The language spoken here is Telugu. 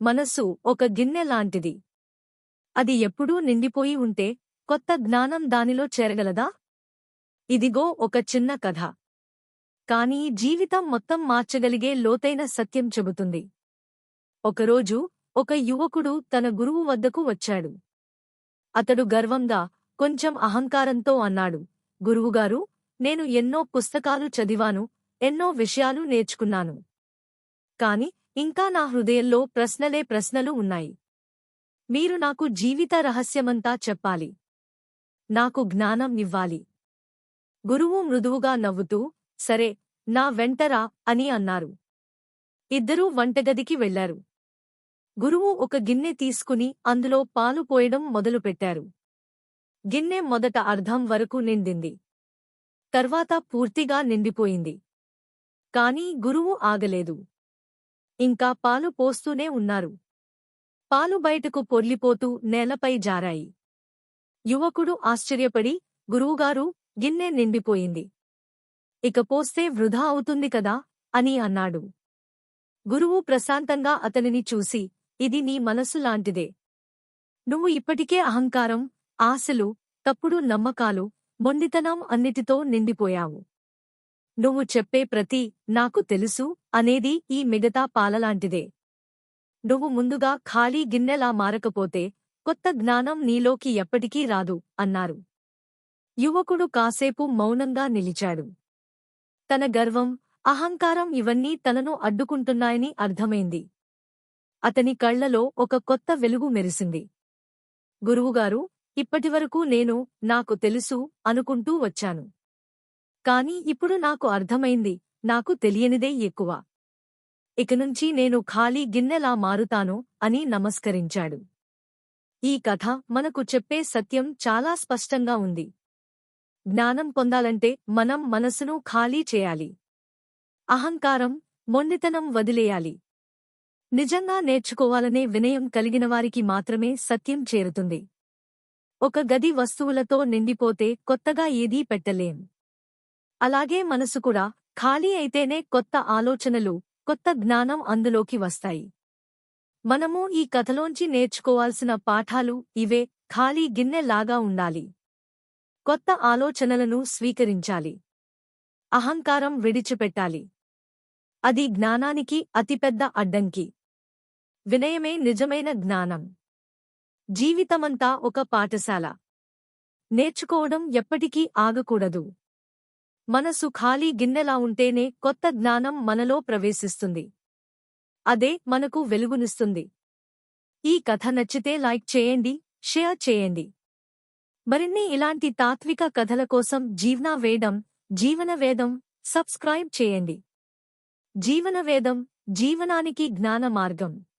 మనస్సు ఒక గిన్నె లాంటిది. అది ఎప్పుడూ నిండిపోయి ఉంటే కొత్త జ్ఞానం దానిలో చేరగలదా? ఇదిగో ఒక చిన్న కథ. కానీ జీవితం మొత్తం మార్చగలిగే లోతైన సత్యం చెబుతుంది. ఒకరోజు ఒక యువకుడు తన గురువు వద్దకు వచ్చాడు. అతడు గర్వంగా కొంచెం అహంకారంతో అన్నాడు గురువుగారు నేను ఎన్నో పుస్తకాలు చదివాను ఎన్నో విషయాలు నేర్చుకున్నాను. కాని ఇంకా నా హృదయంలో ప్రశ్నలే ప్రశ్నలు ఉన్నాయి. మీరు నాకు జీవిత రహస్యమంతా చెప్పాలి. నాకు జ్ఞానం ఇవ్వాలి. గురువు మృదువుగా నవ్వుతూ సరే నా వెంటరా అని అన్నారు. ఇద్దరూ వంటగదికి వెళ్ళారు గురువు ఒక గిన్నె తీసుకుని అందులో పాలు పోయడం మొదలుపెట్టారు. గిన్నె మొదట అర్ధం వరకు నిండింది. తర్వాత పూర్తిగా నిండిపోయింది. కాని గురువు ఆగలేదు. ఇంకా పాలు పోస్తూనే ఉన్నారు. పాలు బయటకు పొర్లిపోతూ నేలపై జారాయి. యువకుడు ఆశ్చర్యపడి గురువుగారు గిన్నె నిండిపోయింది. ఇక పోస్తే వృధా అవుతుంది కదా? అని అన్నాడు. గురువు ప్రశాంతంగా అతనిని చూసి ఇది నీ మనసు లాంటిదే. నువ్వు ఇప్పటికే అహంకారం ఆశలు తప్పుడు నమ్మకాలు మొండితనం అన్నిటితో నిండిపోయావు. నువ్వు చెప్పే ప్రతి నాకు తెలుసు అనేది ఈ మిగతా పాలలాంటిదే. నువ్వు ముందుగా ఖాళీ గిన్నెలా మారకపోతే కొత్త జ్ఞానం నీలోకి ఎప్పటికీ రాదు అన్నారు. యువకుడు కాసేపు మౌనంగా నిలిచాడు. తన గర్వం అహంకారం ఇవన్నీ తనను అడ్డుకుంటున్నాయని అర్థమైంది. అతని కళ్ళలో ఒక కొత్త వెలుగు మెరిసింది. గురువుగారు ఇప్పటివరకు నేను నాకు తెలుసు అనుకుంటూ వచ్చాను. కాని ఇప్పుడు నాకు అర్థమైంది నాకు తెలియనిదే ఎక్కువ. ఇకనుంచి నేను ఖాళీ గిన్నెలా మారుతాను అని నమస్కరించాడు. ఈ కథ మనకు చెప్పే సత్యం చాలా స్పష్టంగా ఉంది. జ్ఞానం పొందాలంటే మనం మనసును ఖాళీ చేయాలి. అహంకారం మొండితనం వదిలేయాలి. నిజంగా నేర్చుకోవాలనే వినయం కలిగినవారికి మాత్రమే సత్యం చేరుతుంది. ఒక గది వస్తువులతో నిండిపోతే కొత్తగా ఏదీ పెట్టలేం. అలాగే మనసు కూడా ఖాళీ అయితేనే కొత్త ఆలోచనలు కొత్త జ్ఞానం అందులోకి వస్తాయి. మనము ఈ కథలోంచి నేర్చుకోవాల్సిన పాఠాలు ఇవే ఖాళీ గిన్నెలాగా ఉండాలి. కొత్త ఆలోచనలను స్వీకరించాలి. అహంకారం విడిచిపెట్టాలి. అది జ్ఞానానికి అతిపెద్ద అడ్డంకి. వినయమే నిజమైన జ్ఞానం. జీవితమంతా ఒక పాఠశాల. నేర్చుకోవడం ఎప్పటికీ ఆగకూడదు. మనసు ఖాళీ గిన్నెలా ఉంటేనే కొత్త జ్ఞానం మనలో ప్రవేశిస్తుంది. అదే మనకు వెలుగునిస్తుంది. ఈ కథ నచ్చితే లైక్ చేయండి షేర్ చేయండి. మరిన్ని ఇలాంటి తాత్విక కథల కోసం జీవనా వేదం జీవన వేదం సబ్స్క్రైబ్ చేయండి. జీవన వేదం జీవనానికి జ్ఞాన మార్గం.